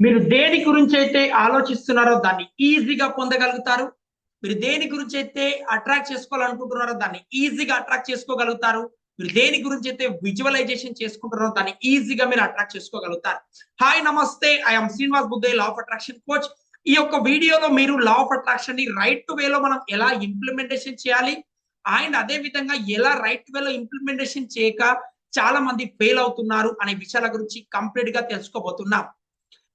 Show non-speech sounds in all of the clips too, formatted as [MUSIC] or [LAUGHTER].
మీరు దేని గురించి అయితే ఆలోచిస్తున్నారో దాన్ని ఈజీగా పొందగలుగుతారు. మీరు దేని గురించి అయితే అట్రాక్ట్ చేసుకోవాలనుకుంటున్నారో దాన్ని ఈజీగా అట్రాక్ట్ చేసుకోగలుగుతారు. మీరు దేని గురించి అయితే విజువలైజేషన్ చేసుకుంటున్నారో దాన్ని ఈజీగా మీరు అట్రాక్ట్ చేసుకోగలుగుతారు. హాయ్ నమస్తే. ఐఎమ్ శ్రీనివాస్ బుద్ధే లా ఆఫ్ అట్రాక్షన్ కోచ్ ఈ యొక్క వీడియోలో మీరు లా ఆఫ్ అట్రాక్షన్ని రైట్ వేలో మనం ఎలా ఇంప్లిమెంటేషన్ చేయాలి? అండ్ అదే విధంగా ఎలా రైట్ వేలో ఇంప్లిమెంటేషన్ చేయక చాలా మంది ఫెయిల్ అవుతున్నారు అనే విషయాల గురించి కంప్లీట్గా తెలుసుకోబోతున్నాం.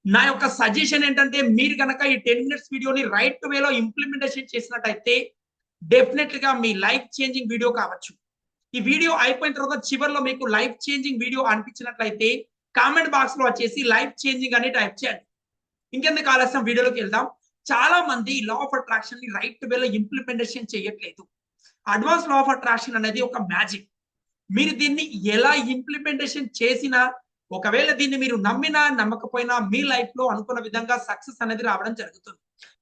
నా యొక్క సజెషన్ ఏంటంటే మీరు కనుక ఈ టెన్ మినిట్స్ వీడియోని రైట్ వేలో ఇంప్లిమెంటేషన్ చేసినట్టయితే డెఫినెట్గా మీ లైఫ్ చేంజింగ్ వీడియో కావచ్చు. ఈ వీడియో అయిపోయిన తర్వాత చివరిలో మీకు లైఫ్ చేంజింగ్ వీడియో అనిపించినట్లయితే కామెంట్ బాక్స్లో వచ్చేసి లైఫ్ చేంజింగ్ అని టైప్ చేయండి. ఇంకెందుకు ఆలస్యం? వీడియోలోకి వెళ్దాం. చాలా మంది లా ఆఫ్ అట్రాక్షన్ని రైట్ వేలో ఇంప్లిమెంటేషన్ చేయట్లేదు. అడ్వాన్స్ లా ఆఫ్ అట్రాక్షన్ అనేది ఒక మ్యాజిక్ మీరు దీన్ని ఎలా ఇంప్లిమెంటేషన్ చేసినా ఒకవేళ దీన్ని మీరు నమ్మినా నమ్మకపోయినా మీ లైఫ్లో అనుకున్న విధంగా సక్సెస్ అనేది రావడం జరుగుతుంది.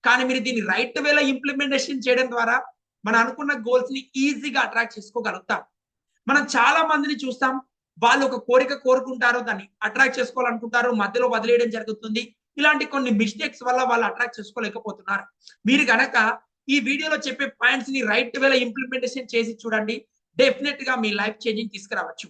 కానీ మీరు దీన్ని రైట్ వేలో ఇంప్లిమెంటేషన్ చేయడం ద్వారా మనం అనుకున్న గోల్స్ని ఈజీగా అట్రాక్ట్ చేసుకోగలుగుతాం. మనం చాలా మందిని చూస్తాం వాళ్ళు ఒక కోరిక కోరుకుంటారు దాన్ని అట్రాక్ట్ చేసుకోవాలనుకుంటారు మధ్యలో వదిలేయడం జరుగుతుంది. ఇలాంటి కొన్ని మిస్టేక్స్ వల్ల వాళ్ళు అట్రాక్ట్ చేసుకోలేకపోతున్నారు. మీరు గనక ఈ వీడియోలో చెప్పే పాయింట్స్ని రైట్ వేలో ఇంప్లిమెంటేషన్ చేసి చూడండి. డెఫినెట్గా మీ లైఫ్ చేంజింగ్ తీసుకురావచ్చు.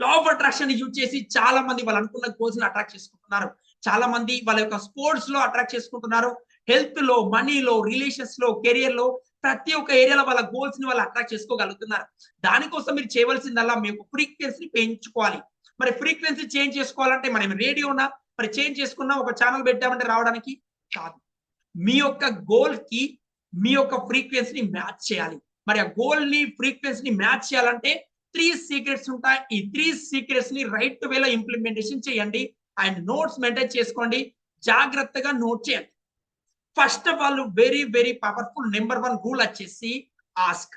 లా ఆఫ్ అట్రాక్షన్ యూజ్ చేసి చాలా మంది వాళ్ళు అనుకున్న గోల్స్ని అట్రాక్ట్ చేసుకుంటున్నారు. చాలా మంది వాళ్ళ యొక్క స్పోర్ట్స్లో అట్రాక్ట్ చేసుకుంటున్నారు. హెల్త్లో మనీలో రిలేషన్స్లో కెరియర్లో ప్రతి ఒక్క ఏరియాలో వాళ్ళ గోల్స్ని వాళ్ళు అట్రాక్ట్ చేసుకోగలుగుతున్నారు. దానికోసం మీరు చేయవలసిందల్లా మీ యొక్క ఫ్రీక్వెన్సీ పెంచుకోవాలి. మరి ఫ్రీక్వెన్సీ చేంజ్ చేసుకోవాలంటే మనం రేడియోనా మరి చేంజ్ చేసుకున్నా ఒక ఛానల్ పెట్టామంటే రావడానికి కాదు. మీ యొక్క గోల్కి మీ యొక్క ఫ్రీక్వెన్సీని మ్యాచ్ చేయాలి. మరి ఆ గోల్ని ఫ్రీక్వెన్సీని మ్యాచ్ చేయాలంటే త్రీ సీక్రెట్స్ ఉంటాయి. ఈ త్రీ సీక్రెట్స్ని రైట్ వేలో ఇంప్లిమెంటేషన్ చేయండి. అండ్ నోట్స్ మెయింటైన్ చేసుకోండి. జాగ్రత్తగా నోట్ చేయండి. First of all very very powerful number one rule వచ్చేసి ఆస్క్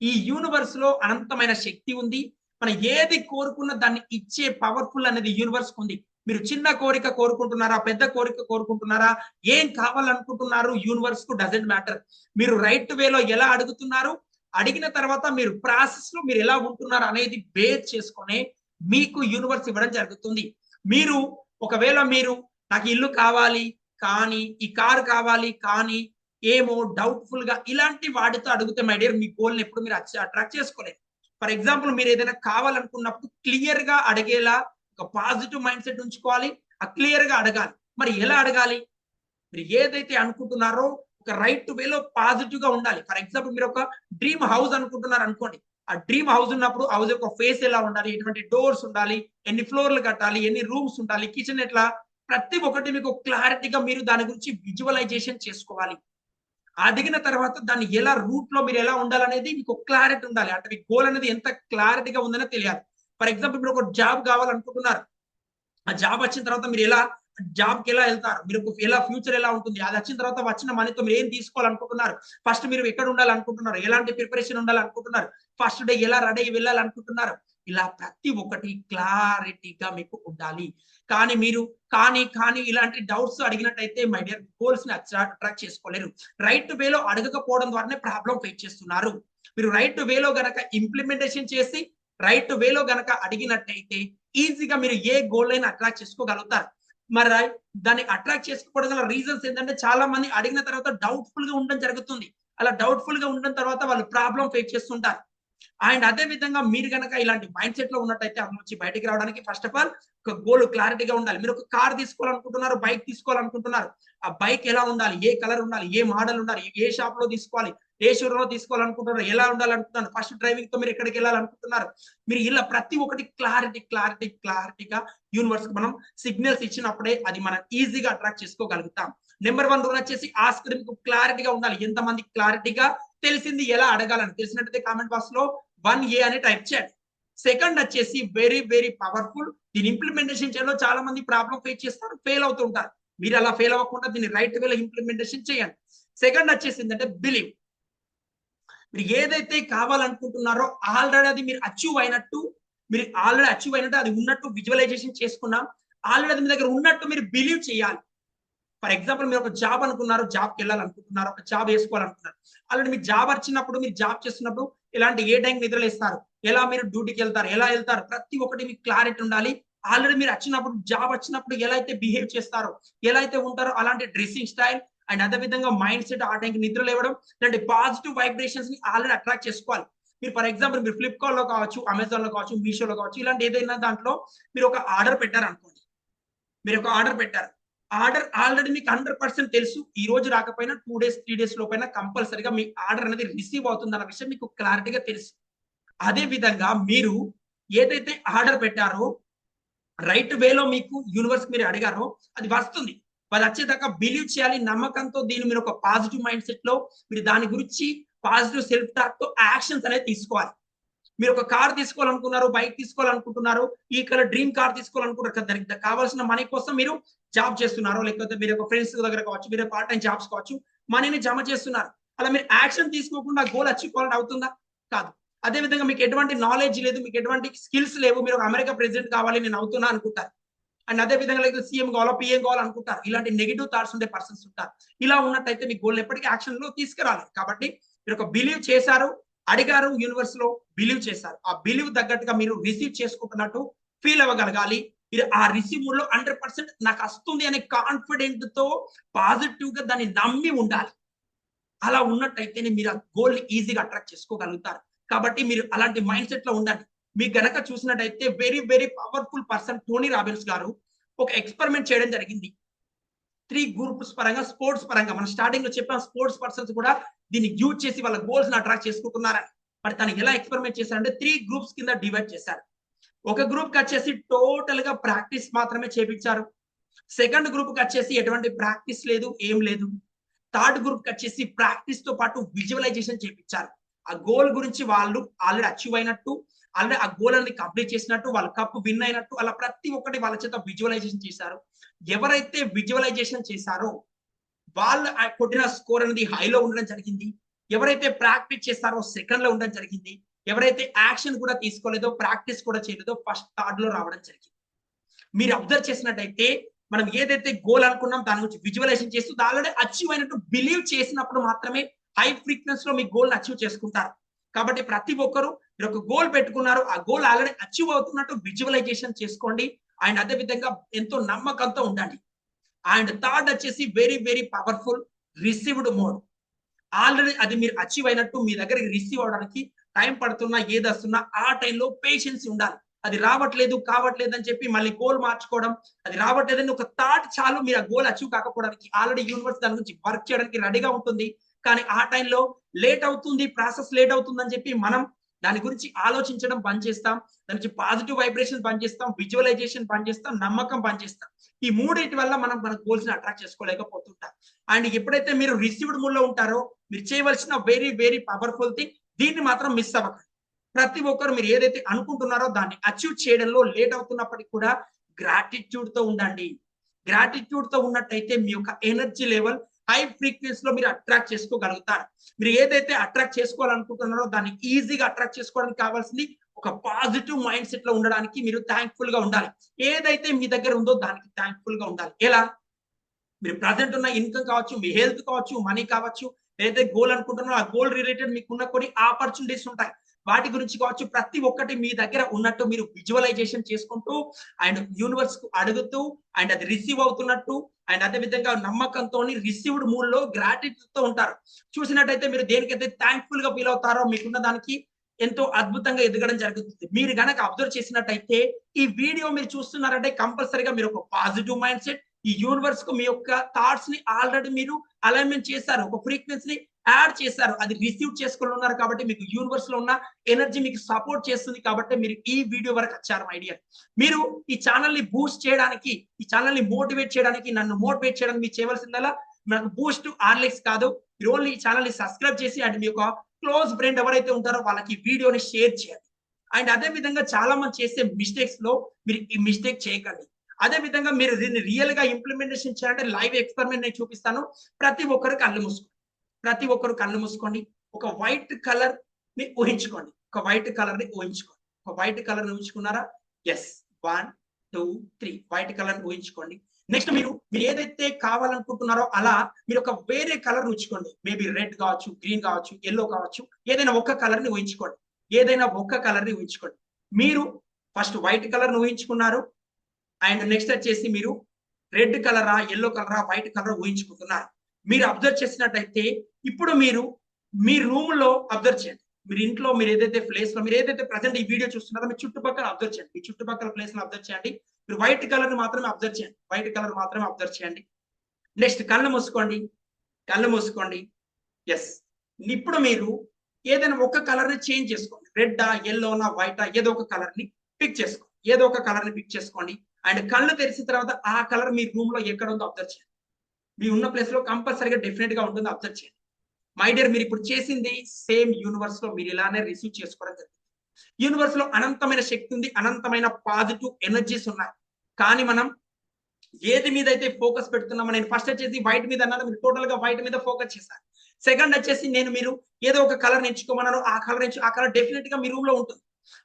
ఈ యూనివర్స్లో అనంతమైన శక్తి ఉంది. మనం ఏది కోరుకున్న దాన్ని ఇచ్చే పవర్ఫుల్ అనేది యూనివర్స్ ఉంది. మీరు చిన్న కోరిక కోరుకుంటున్నారా పెద్ద కోరిక కోరుకుంటున్నారా ఏం కావాలనుకుంటున్నారు యూనివర్స్కు డజంట్ మ్యాటర్ మీరు రైట్ వేలో ఎలా అడుగుతున్నారు? అడిగిన తర్వాత మీరు ప్రాసెస్లో మీరు ఎలా ఉంటున్నారు అనేది బేస్ చేసుకొని మీకు యూనివర్స్ ఇవ్వడం జరుగుతుంది. మీరు ఒకవేళ మీరు నాకు ఇల్లు కావాలి కానీ ఈ కారు కావాలి కానీ ఏమో డౌట్ఫుల్గా ఇలాంటి వాటితో అడిగితే మై డియర్ మీ గోల్ని ఎప్పుడు మీరు అట్రాక్ట్ చేసుకోలేదు. ఫర్ ఎగ్జాంపుల్ మీరు ఏదైనా కావాలనుకున్నప్పుడు క్లియర్గా అడిగేలా ఒక పాజిటివ్ మైండ్ సెట్ ఉంచుకోవాలి ఆ క్లియర్గా అడగాలి. మరి ఎలా అడగాలి? మీరు ఏదైతే అనుకుంటున్నారో ఒక రైట్ వేలో పాజిటివ్గా ఉండాలి. ఫర్ ఎగ్జాంపుల్ మీరు ఒక డ్రీమ్ హౌస్ అనుకుంటున్నారు అనుకోండి. ఆ డ్రీమ్ హౌస్ ఉన్నప్పుడు హౌస్ యొక్క ఫేస్ ఎలా ఉండాలి? ఎటువంటి డోర్స్ ఉండాలి? ఎన్ని ఫ్లోర్లు కట్టాలి? ఎన్ని రూమ్స్ ఉండాలి? కిచెన్ ఎట్లా? ప్రతి ఒక్కటి మీకు క్లారిటీగా మీరు దాని గురించి విజువలైజేషన్ చేసుకోవాలి. అడిగిన తర్వాత దాన్ని ఎలా రూట్లో మీరు ఎలా ఉండాలనేది మీకు క్లారిటీ ఉండాలి. అంటే మీ గోల్ అనేది ఎంత క్లారిటీగా ఉందనే తెలియాలి. ఫర్ ఎగ్జాంపుల్ మీరు ఒక జాబ్ కావాలనుకుంటున్నారు. ఆ జాబ్ వచ్చిన తర్వాత మీరు ఎలా జాబ్కి ఎలా వెళ్తారు? మీరు ఎలా ఫ్యూచర్ ఎలా ఉంటుంది? అది వచ్చిన తర్వాత వచ్చిన మనీతో మీరు ఏం తీసుకోవాలనుకుంటున్నారు? ఫస్ట్ మీరు ఎక్కడ ఉండాలనుకుంటున్నారు? ఎలాంటి ప్రిపరేషన్ ఉండాలనుకుంటున్నారు? ఫస్ట్ డే ఎలా రెడీ అయ్యి వెళ్ళాలనుకుంటున్నారు? ఇలా ప్రతి ఒక్కటి క్లారిటీగా మీకు ఉండాలి. కానీ మీరు కానీ కానీ ఇలాంటి డౌట్స్ అడిగినట్టయితే మై డియర్ గోల్స్ని అట్రాక్ట్ చేసుకోలేరు. రైట్ వేలో అడగకపోవడం ద్వారానే ప్రాబ్లం ఫేస్ చేస్తున్నారు. మీరు రైట్ వేలో గనక ఇంప్లిమెంటేషన్ చేసి రైట్ వేలో గనక అడిగినట్టయితే ఈజీగా మీరు ఏ గోల్ అయినా అట్రాక్ట్ చేసుకోగలుగుతారు. మరి దాన్ని అట్రాక్ట్ చేసుకోవడం గల రీజన్స్ ఏంటంటే చాలా మంది అడిగిన తర్వాత డౌట్ఫుల్గా ఉండడం జరుగుతుంది. అలా డౌట్ఫుల్గా ఉండడం తర్వాత వాళ్ళు ప్రాబ్లం ఫేస్ చేస్తుంటారు. అండ్ అదే విధంగా మీరు కనుక ఇలాంటి మైండ్ సెట్లో ఉన్నట్టయితే నుంచి బయటికి రావడానికి ఫస్ట్ ఆఫ్ ఆల్ ఒక గోల్ క్లారిటీగా ఉండాలి. మీరు ఒక కార్ తీసుకోవాలనుకుంటున్నారు బైక్ తీసుకోవాలనుకుంటున్నారు. ఆ బైక్ ఎలా ఉండాలి? ఏ కలర్ ఉండాలి? ఏ మోడల్ ఉండాలి? ఏ షాప్లో తీసుకోవాలి? ఏ షోరూమ్ తీసుకోవాలనుకుంటున్నారు ఎలా ఉండాలనుకుంటున్నారు ఫస్ట్ డ్రైవింగ్తో మీరు ఎక్కడికి వెళ్ళాలనుకుంటున్నారు? మీరు ఇలా ప్రతి ఒక్కటి క్లారిటీ క్లారిటీ క్లారిటీగా యూనివర్స్ మనం సిగ్నల్స్ ఇచ్చినప్పుడే అది మనం ఈజీగా అట్రాక్ట్ చేసుకోగలుగుతాం. నెంబర్ వన్ రూల్ వచ్చేసి ఆస్క్ మీకు క్లారిటీగా ఉండాలి. ఎంతమంది క్లారిటీగా తెలిసింది ఎలా అడగాలని తెలిసినట్టయితే కామెంట్ బాక్స్లో వన్ ఏ అని టైప్ చేయండి. సెకండ్ వచ్చేసి వెరీ వెరీ పవర్ఫుల్ దీని ఇంప్లిమెంటేషన్ చేయడంలో చాలా మంది ప్రాబ్లం ఫేస్ చేస్తారు ఫెయిల్ అవుతుంటారు మీరు అలా ఫెయిల్ అవ్వకుండా దీన్ని రైట్ వేలో ఇంప్లిమెంటేషన్ చేయండి. సెకండ్ వచ్చేసి ఏంటంటే బిలీవ్ మీరు ఏదైతే కావాలనుకుంటున్నారో ఆల్రెడీ అది మీరు అచీవ్ అయినట్టు మీరు ఆల్రెడీ అచీవ్ అయినట్టు అది ఉన్నట్టు విజువలైజేషన్ చేసుకున్నాం. ఆల్రెడీ అది మీ దగ్గర ఉన్నట్టు మీరు బిలీవ్ చేయాలి. ఫర్ ఎగ్జాంపుల్ మీరు ఒక జాబ్ అనుకున్నారు జాబ్కి వెళ్ళాలనుకుంటున్నారు ఒక జాబ్ వేసుకోవాలనుకున్నారు ఆల్రెడీ మీరు జాబ్ వచ్చినప్పుడు మీరు జాబ్ చేస్తున్నప్పుడు ఇలాంటి ఏ టైం నిద్రలేస్తారు? ఎలా మీరు డ్యూటీకి వెళ్తారు? ఎలా వెళ్తారు? ప్రతి ఒక్కటి మీకు క్లారిటీ ఉండాలి. ఆల్రెడీ మీరు వచ్చినప్పుడు జాబ్ వచ్చినప్పుడు ఎలా అయితే బిహేవ్ చేస్తారో ఎలా అయితే ఉంటారో అలాంటి డ్రెస్సింగ్ స్టైల్ అండ్ అదే విధంగా మైండ్ సెట్ ఆ టైంకి నిద్ర లేవడం ఇలాంటి పాజిటివ్ వైబ్రేషన్స్ని ఆల్రెడీ అట్రాక్ట్ చేసుకోవాలి. మీరు ఫర్ ఎగ్జాంపుల్ మీరు ఫ్లిప్కార్ట్లో కావచ్చు అమెజాన్లో కావచ్చు మీషోలో కావచ్చు ఇలాంటి ఏదైనా దాంట్లో మీరు ఒక ఆర్డర్ పెట్టారు అనుకోండి. మీరు ఒక ఆర్డర్ పెట్టారు. ఆర్డర్ ఆల్రెడీ మీకు హండ్రెడ్ పర్సెంట్ తెలుసు. ఈ రోజు రాకపోయినా టూ డేస్ త్రీ డేస్ లోపైనా కంపల్సరీగా మీ ఆర్డర్ అనేది రిసీవ్ అవుతుంది అన్న విషయం మీకు క్లారిటీగా తెలుసు. అదే విధంగా మీరు ఏదైతే ఆర్డర్ పెట్టారో రైట్ వేలో మీకు యూనివర్స్ మీరు అడిగారో అది వస్తుంది. అది వచ్చేదాకా బిలీవ్ చేయాలి నమ్మకంతో దీన్ని మీరు ఒక పాజిటివ్ మైండ్ సెట్లో మీరు దాని గురించి పాజిటివ్ సెల్ఫ్ టాక్తో యాక్షన్స్ అనేది తీసుకోవాలి. మీరు ఒక కార్ తీసుకోవాలనుకున్నారు బైక్ తీసుకోవాలనుకుంటున్నారు ఈ కలర్ డ్రీమ్ కార్ తీసుకోవాలనుకుంటారు కదా దానికి కావాల్సిన మనీ కోసం మీరు జాబ్ చేస్తున్నారు. లేకపోతే మీరు ఒక ఫ్రెండ్స్ దగ్గర కావచ్చు మీరు పార్ట్ టైం జాబ్స్ కావచ్చు మనీని జమ చేస్తున్నారు. అలా మీరు యాక్షన్ తీసుకోకుండా గోల్ అచీవ్ కావాలని అవుతుందా? కాదు. అదే విధంగా మీకు ఎటువంటి నాలెడ్జ్ లేదు మీకు ఎటువంటి స్కిల్స్ లేవు మీరు ఒక అమెరికా ప్రెసిడెంట్ కావాలి నేను అవుతున్నా అనుకుంటారు. అండ్ అదే విధంగా లేకపోతే సీఎం కావాలా పిఎం కావాలనుకుంటారు ఇలాంటి నెగిటివ్ థాట్స్ ఉండే పర్సన్స్ ఉంటారు. ఇలా ఉన్నట్టయితే మీ గోల్ ఎప్పటికీ యాక్షన్లో తీసుకురాలి. కాబట్టి మీరు ఒక బిలీవ్ చేశారు అడిగారు యూనివర్స్లో బిలీవ్ చేశారు. ఆ బిలీవ్ తగ్గట్టుగా మీరు రిసీవ్ చేసుకుంటున్నట్టు ఫీల్ అవ్వగలగాలి. మీరు ఆ రిసీవ్లో హండ్రెడ్ పర్సెంట్ నాకు వస్తుంది అనే కాన్ఫిడెంట్తో పాజిటివ్గా దాన్ని నమ్మి ఉండాలి. అలా ఉన్నట్టయితేనే మీరు ఆ గోల్ ఈజీగా అట్రాక్ట్ చేసుకోగలుగుతారు. కాబట్టి మీరు అలాంటి మైండ్ సెట్లో ఉండండి. మీకు గనక చూసినట్టయితే very very powerful person Tony Robbins గారు ఒక ఎక్స్పెరిమెంట్ చేయడం జరిగింది. త్రీ గ్రూప్స్ పరంగా స్పోర్ట్స్ పరంగా మనం స్టార్టింగ్లో చెప్పాం స్పోర్ట్స్ పర్సన్స్ కూడా దీన్ని యూజ్ చేసి వాళ్ళ గోల్స్ని అట్రాక్ట్ చేసుకుంటున్నారని. మరి తను ఎలా ఎక్స్పెరిమెంట్ చేశారంటే త్రీ గ్రూప్స్ కింద డివైడ్ చేశారు. ఒక గ్రూప్కి వచ్చేసి టోటల్గా ప్రాక్టీస్ మాత్రమే చేపించారు. సెకండ్ గ్రూప్కి వచ్చేసి ఎటువంటి ప్రాక్టీస్ లేదు ఏం లేదు. థర్డ్ గ్రూప్కి వచ్చేసి ప్రాక్టీస్తో పాటు విజువలైజేషన్ చేపించారు. ఆ గోల్ గురించి వాళ్ళు ఆల్రెడీ అచీవ్ అయినట్టు ఆల్రెడీ ఆ గోల్ అనేది కంప్లీట్ చేసినట్టు వాళ్ళ కప్ విన్ అయినట్టు అలా ప్రతి ఒక్కటి వాళ్ళ చేత విజువలైజేషన్ చేశారు. ఎవరైతే విజువలైజేషన్ చేశారో వాళ్ళు కొట్టిన స్కోర్ అనేది హైలో ఉండడం జరిగింది. ఎవరైతే ప్రాక్టీస్ చేస్తారో సెకండ్లో ఉండడం జరిగింది. ఎవరైతే యాక్షన్ కూడా తీసుకోలేదో ప్రాక్టీస్ కూడా చేయలేదో ఫస్ట్ థర్డ్లో రావడం జరిగింది. మీరు అబ్జర్వ్ చేసినట్టయితే మనం ఏదైతే గోల్ అనుకున్నాం దాని గురించి విజువలైజేషన్ చేస్తూ ఆల్రెడీ అచీవ్ అయినట్టు బిలీవ్ చేసినప్పుడు మాత్రమే హై ఫ్రీక్వెన్సీ లో మీ గోల్ అచీవ్ చేసుకుంటారు. కాబట్టి ప్రతి ఒక్కరు మీరు ఒక గోల్ పెట్టుకున్నారు ఆ గోల్ ఆల్రెడీ అచీవ్ అవుతున్నట్టు విజువలైజేషన్ చేసుకోండి. అండ్ అదే విధంగా ఎంతో నమ్మకంతో ఉండండి. అండ్ థర్డ్ వచ్చేసి very very powerful received mode already అది మీరు అచీవ్ అయినట్టు మీ దగ్గరికి రిసీవ్ అవడానికి టైం పడుతున్నా ఏది వస్తున్నా ఆ టైంలో పేషెన్స్ ఉండాలి. అది రావట్లేదు కావట్లేదు అని చెప్పి మళ్ళీ గోల్ మార్చుకోవడం అది రావట్లేదని ఒక థాట్ చాలు మీరు ఆ గోల్ అచీవ్ కాకపోవడానికి ఆల్రెడీ యూనివర్స్ దాని గురించి వర్క్ చేయడానికి రెడీగా ఉంటుంది. కానీ ఆ టైంలో లేట్ అవుతుంది ప్రాసెస్ లేట్ అవుతుంది అని చెప్పి మనం దాని గురించి ఆలోచించడం బంద్ చేస్తాం దాని నుంచి పాజిటివ్ వైబ్రేషన్ బంద్ చేస్తాం విజువలైజేషన్ బంద్ చేస్తాం నమ్మకం బంద్ చేస్తాం ఈ మూడింటి వల్ల మనం మన గోల్స్ని అట్రాక్ట్ చేసుకోలేకపోతుంటాం. అండ్ ఎప్పుడైతే మీరు రిసీవ్డ్ మూడ్లో ఉంటారో మీరు చేయవలసిన వెరీ వెరీ పవర్ఫుల్ థింగ్ దీన్ని మాత్రం మిస్ అవ్వకండి. ప్రతి ఒక్కరు మీరు ఏదైతే అనుకుంటున్నారో దాన్ని అచీవ్ చేయడంలో లేట్ అవుతున్నప్పటికీ కూడా గ్రాటిట్యూడ్తో ఉండండి. గ్రాటిట్యూడ్తో ఉన్నట్టయితే మీ యొక్క ఎనర్జీ లెవెల్ హై ఫ్రీక్వెన్సీ లో మీరు అట్రాక్ట్ చేసుకోగలుగుతారు. మీరు ఏదైతే అట్రాక్ట్ చేసుకోవాలనుకుంటున్నారో దాన్ని ఈజీగా అట్రాక్ట్ చేసుకోవడానికి కావాల్సింది ఒక పాజిటివ్ మైండ్ సెట్లో ఉండడానికి మీరు థ్యాంక్ఫుల్గా ఉండాలి. ఏదైతే మీ దగ్గర ఉందో దానికి థ్యాంక్ఫుల్గా ఉండాలి. ఎలా? మీరు ప్రజెంట్ ఉన్న ఇన్కమ్ కావచ్చు మీ హెల్త్ కావచ్చు మనీ కావచ్చు ఏదైతే గోల్ అనుకుంటున్నారో ఆ గోల్ రిలేటెడ్ మీకున్న కొన్ని ఆపర్చునిటీస్ ఉంటాయి. వాటి గురించి కావచ్చు ప్రతి ఒక్కటి మీ దగ్గర ఉన్నట్టు మీరు విజువలైజేషన్ చేసుకుంటూ అండ్ యూనివర్స్కు అడుగుతూ అండ్ అది రిసీవ్ అవుతున్నట్టు అండ్ అదే విధంగా నమ్మకంతో రిసీవ్డ్ మూడ్లో గ్రాటిట్యూడ్తో ఉంటారు. చూసినట్టయితే మీరు దేనికైతే థ్యాంక్ఫుల్గా ఫీల్ అవుతారో మీకున్న దానికి ఎంతో అద్భుతంగా ఎదగడం జరుగుతుంది. మీరు గనక అబ్జర్వ్ చేసినట్టయితే ఈ వీడియో మీరు చూస్తున్నారంటే కంపల్సరీగా మీరు ఒక పాజిటివ్ మైండ్ సెట్ ఈ యూనివర్స్కు మీ యొక్క థాట్స్ని ఆల్రెడీ మీరు అలైన్మెంట్ చేశారు. ఒక ఫ్రీక్వెన్సీని యాడ్ చేశారు. అది రిసీవ్ చేసుకుని ఉన్నారు కాబట్టి మీకు యూనివర్స్లో ఉన్న ఎనర్జీ మీకు సపోర్ట్ చేస్తుంది కాబట్టి మీరు ఈ వీడియో వరకు వచ్చారు ఐడియా మీరు ఈ ఛానల్ని బూస్ట్ చేయడానికి ఈ ఛానల్ని మోటివేట్ చేయడానికి నన్ను మోటివేట్ చేయడానికి మీరు చేయవలసిందల్లా మనకు బూస్ట్ ఆర్లెక్స్ కాదు. మీరు ఓన్లీ ఈ ఛానల్ని సబ్స్క్రైబ్ చేసి అండ్ మీ యొక్క క్లోజ్ ఫ్రెండ్ ఎవరైతే ఉంటారో వాళ్ళకి వీడియోని షేర్ చేయండి. అండ్ అదే విధంగా చాలా మంది చేసే మిస్టేక్స్లో మీరు ఈ మిస్టేక్ చేయకండి. అదే విధంగా మీరు దీన్ని రియల్గా ఇంప్లిమెంటేషన్ చేయాలంటే లైవ్ ఎక్స్పెరిమెంట్ నేను చూపిస్తాను. ప్రతి ఒక్కరు కళ్ళు మూసుకోండి. ప్రతి ఒక్కరు కళ్ళు మూసుకోండి. ఒక వైట్ కలర్ని ఊహించుకోండి. ఒక వైట్ కలర్ని ఊహించుకోండి. ఒక white colour ఊహించుకున్నారా? Yes one two three white colour ఊహించుకోండి. నెక్స్ట్ మీరు మీరు ఏదైతే కావాలనుకుంటున్నారో అలా మీరు ఒక వేరే కలర్ ఉంచుకోండి. మేబీ రెడ్ కావచ్చు గ్రీన్ కావచ్చు ఎల్లో కావచ్చు. ఏదైనా ఒక్క కలర్ని ఊహించుకోండి. ఏదైనా ఒక్క కలర్ని ఊహించుకోండి. మీరు ఫస్ట్ వైట్ కలర్ ఊహించుకున్నారు. అండ్ నెక్స్ట్ వచ్చేసి మీరు రెడ్ కలరా ఎల్లో కలరా వైట్ కలర్ ఊహించుకుంటున్నారు. మీరు అబ్జర్వ్ చేసినట్టయితే ఇప్పుడు మీరు మీ రూమ్లో అబ్జర్వ్ చేయండి. మీరు ఇంట్లో మీరు ఏదైతే ప్లేస్లో మీరు ఏదైతే ప్రజెంట్ ఈ వీడియో చూస్తున్నారో మీ చుట్టుపక్కల అబ్జర్వ్ చేయండి. మీ చుట్టుపక్కల ప్లేస్లో అబ్జర్వ్ చేయండి. మీరు వైట్ కలర్ని మాత్రమే అబ్జర్వ్ చేయండి. వైట్ కలర్ మాత్రమే అబ్జర్వ్ చేయండి. నెక్స్ట్ కళ్ళు మూసుకోండి. కళ్ళు మూసుకోండి. ఎస్ ఇప్పుడు మీరు ఏదైనా ఒక కలర్ని చేంజ్ చేసుకోండి. రెడ్ ఎల్లోనా వైటా ఏదో ఒక కలర్ని పిక్ చేసుకోండి ఏదో ఒక కలర్ని పిక్ చేసుకోండి. అండ్ కళ్ళు తెరిచిన తర్వాత ఆ కలర్ మీ రూమ్లో ఎక్కడ ఉందో అబ్జర్వ్ చేయండి. మీ ఉన్న ప్లేస్లో కంపల్సరీగా డెఫినెట్గా ఉంటుంది అబ్జర్వ్ చేయండి. మై డియర్ మీరు ఇప్పుడు చేసింది సేమ్ యూనివర్స్లో మీరు ఇలానే రిసీవ్ చేసుకోవడం జరిగింది. యూనివర్స్లో అనంతమైన శక్తి ఉంది అనంతమైన పాజిటివ్ ఎనర్జీస్ ఉన్నాయి. కానీ మనం ఏది మీద అయితే ఫోకస్ పెడుతున్నామో నేను ఫస్ట్ వచ్చేసి వైట్ మీద అన్నాను మీరు టోటల్గా వైట్ మీద ఫోకస్ చేశారు. సెకండ్ వచ్చేసి నేను మీరు ఏదో ఒక కలర్ ఎంచుకోమన్నాను ఆ కలర్ ఎంచు ఆ కలర్ డెఫినెట్గా మీ రూమ్లో ఉంటుంది.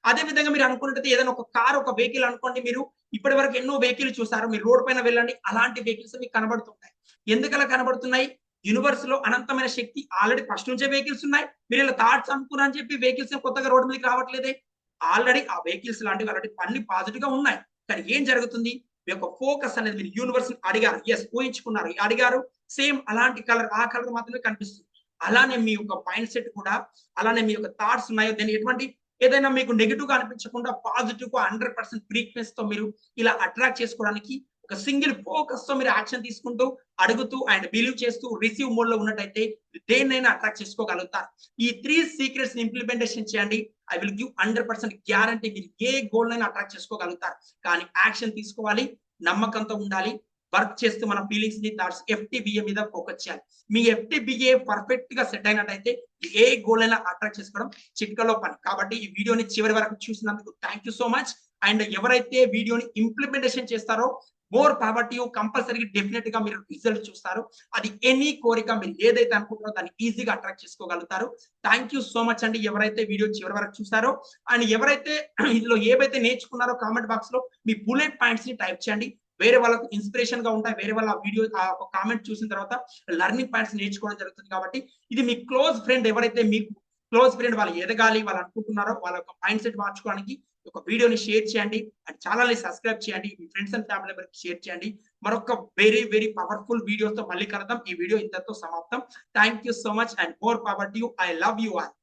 అదే విధంగా మీరు అనుకున్నట్టు ఏదైనా ఒక కార్ ఒక వెహికల్ అనుకోండి మీరు ఇప్పటి వరకు ఎన్నో వెహికల్ చూసారు మీరు రోడ్ పైన వెళ్ళండి. అలాంటి వెహికల్స్ మీకు కనబడుతుంటాయి. ఎందుకలా కనబడుతున్నాయి? యూనివర్స్లో అనంతమైన శక్తి ఆల్రెడీ ఫస్ట్ నుంచే వెహికల్స్ ఉన్నాయి. మీరు ఇలా థాట్స్ అనుకున్నారని చెప్పి వెహికల్స్ కొత్తగా రోడ్ మీదకి రావట్లేదే? ఆల్రెడీ ఆ వెహికల్స్ లాంటివి ఆల్రెడీ అన్ని పాజిటివ్గా ఉన్నాయి. కానీ ఏం జరుగుతుంది? మీ యొక్క ఫోకస్ అనేది మీరు యూనివర్స్ అడిగారు. ఎస్ ఊహించుకున్నారు. అడిగారు. సేమ్ అలాంటి కలర్ ఆ కలర్ మాత్రమే కనిపిస్తుంది. అలానే మీ యొక్క మైండ్ సెట్ కూడా అలానే మీ యొక్క థాట్స్ ఉన్నాయో దాన్ని ఎటువంటి ఏదైనా మీకు నెగిటివ్గా అనిపించకుండా పాజిటివ్గా హండ్రెడ్ పర్సెంట్ ఫ్రీక్వెన్స్తో మీరు ఇలా అట్రాక్ట్ చేసుకోవడానికి ఒక సింగిల్ ఫోకస్తో మీరు యాక్షన్ తీసుకుంటూ అడుగుతూ అండ్ బిలీవ్ చేస్తూ రిసీవ్ మోడ్లో ఉన్నట్టయితే దేన్నైనా అట్రాక్ట్ చేసుకోగలుగుతారు. ఈ త్రీ సీక్రెట్స్ ఇంప్లిమెంటేషన్ చేయండి. I will give hundred percent guarantee మీరు ఏ గోల్ అయినా అట్రాక్ట్ చేసుకోగలుగుతారు. కానీ యాక్షన్ తీసుకోవాలి నమ్మకంతో ఉండాలి వర్క్ చేస్తూ మన ఫీలింగ్స్ని థాట్స్ ఎఫ్టీబిఏ మీద ఫోకస్ చేయాలి. మీ ఎఫ్టీబిఏ పర్ఫెక్ట్గా సెట్ అయినట్టయితే ఏ గోల్ అయినా అట్రాక్ట్ చేసుకోవడం చిట్కలో పని. కాబట్టి ఈ వీడియోని చివరి వరకు చూసినందుకు thank you so much and ఎవరైతే వీడియోని ఇంప్లిమెంటేషన్ చేస్తారో మోర్ పావర్టీ కంపల్సరీ డెఫినెట్గా మీరు రిజల్ట్ చూస్తారు. అది ఎనీ కోరిక మీరు ఏదైతే అనుకుంటారో దాన్ని ఈజీగా అట్రాక్ట్ చేసుకోగలుగుతారు. థ్యాంక్ యూ సో మచ్ అండి ఎవరైతే వీడియో చివరి వరకు చూస్తారో. అండ్ ఎవరైతే [CLEARS THROAT] ఇందులో ఏవైతే నేర్చుకున్నారో కామెంట్ బాక్స్లో మీ బుల్లెట్ పాయింట్స్ని టైప్ చేయండి. వేరే వాళ్ళకు ఇన్స్పిరేషన్గా ఉంటాయి వేరే వాళ్ళ వీడియో ఆ కామెంట్ చూసిన తర్వాత లర్నింగ్ పాయింట్స్ నేర్చుకోవడం జరుగుతుంది కాబట్టి ఇది మీ క్లోజ్ ఫ్రెండ్ ఎవరైతే మీకు క్లోజ్ ఫ్రెండ్ వాళ్ళు ఎదగాలి వాళ్ళు అనుకుంటున్నారో వాళ్ళ యొక్క మైండ్ సెట్ మార్చుకోవడానికి ఒక వీడియోని షేర్ చేయండి. అండ్ ఛానల్ని సబ్స్క్రైబ్ చేయండి. మీ ఫ్రెండ్స్ అండ్ ఫ్యామిలీ మెంబర్కి షేర్ చేయండి. మరొక వెరీ వెరీ పవర్ఫుల్ వీడియోస్తో మళ్ళీ కలుద్దాం. ఈ వీడియో ఇంతతో సమాప్తం. Thank you so much and more power to I love you all